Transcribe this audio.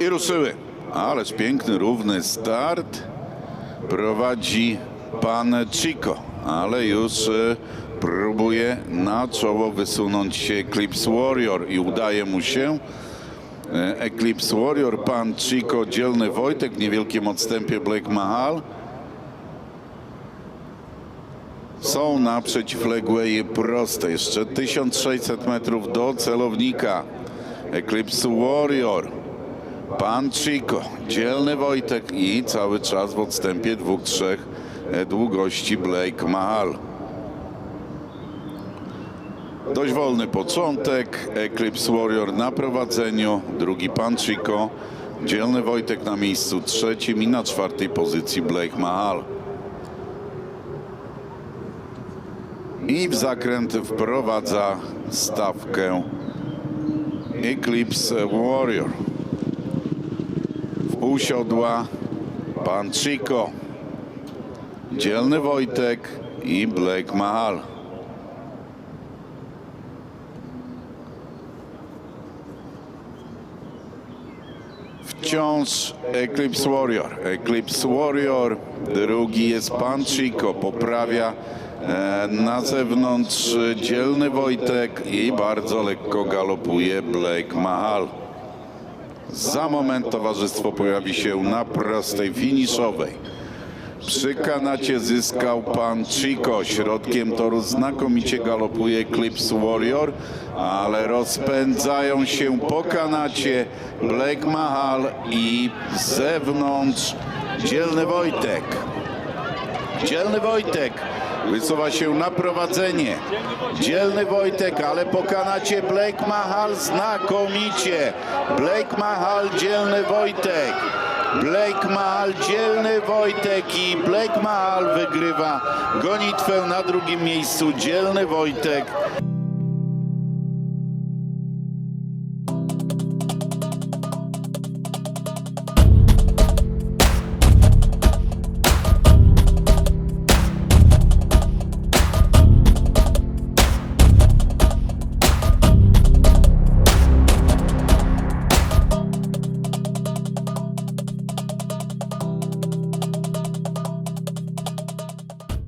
I ruszyły. Ależ piękny, równy start. Prowadzi pan Chico, ale już e, próbuje na czoło wysunąć się Eclipse Warrior i udaje mu się. E, Eclipse Warrior, pan Chico, dzielny Wojtek w niewielkim odstępie Black Mahal. Są na przeciwległej prostej. Jeszcze 1600 metrów do celownika. Eclipse Warrior. Pan Chico, dzielny Wojtek i cały czas w odstępie dwóch, trzech e, długości Blake Mahal. Dość wolny początek. Eclipse Warrior na prowadzeniu. Drugi Pan Chico. Dzielny Wojtek na miejscu trzecim i na czwartej pozycji Blake Mahal. I w zakręt wprowadza stawkę Eclipse Warrior. W pół siodła pan Chico, dzielny Wojtek i Black Mahal. Wciąż Eclipse Warrior. Eclipse Warrior, drugi jest pan Chico, poprawia e, na zewnątrz dzielny Wojtek i bardzo lekko galopuje Black Mahal. Za moment towarzystwo pojawi się na prostej finiszowej. Przy kanacie zyskał pan Chico. Środkiem toru znakomicie galopuje Eclipse Warrior, ale rozpędzają się po kanacie Black Mahal i z zewnątrz dzielny Wojtek. Dzielny Wojtek wysuwa się na prowadzenie. Dzielny Wojtek, ale po kanacie Black Mahal znakomicie. Black Mahal, dzielny Wojtek. Black Mahal, dzielny Wojtek i Black Mahal wygrywa gonitwę na drugim miejscu. Dzielny Wojtek.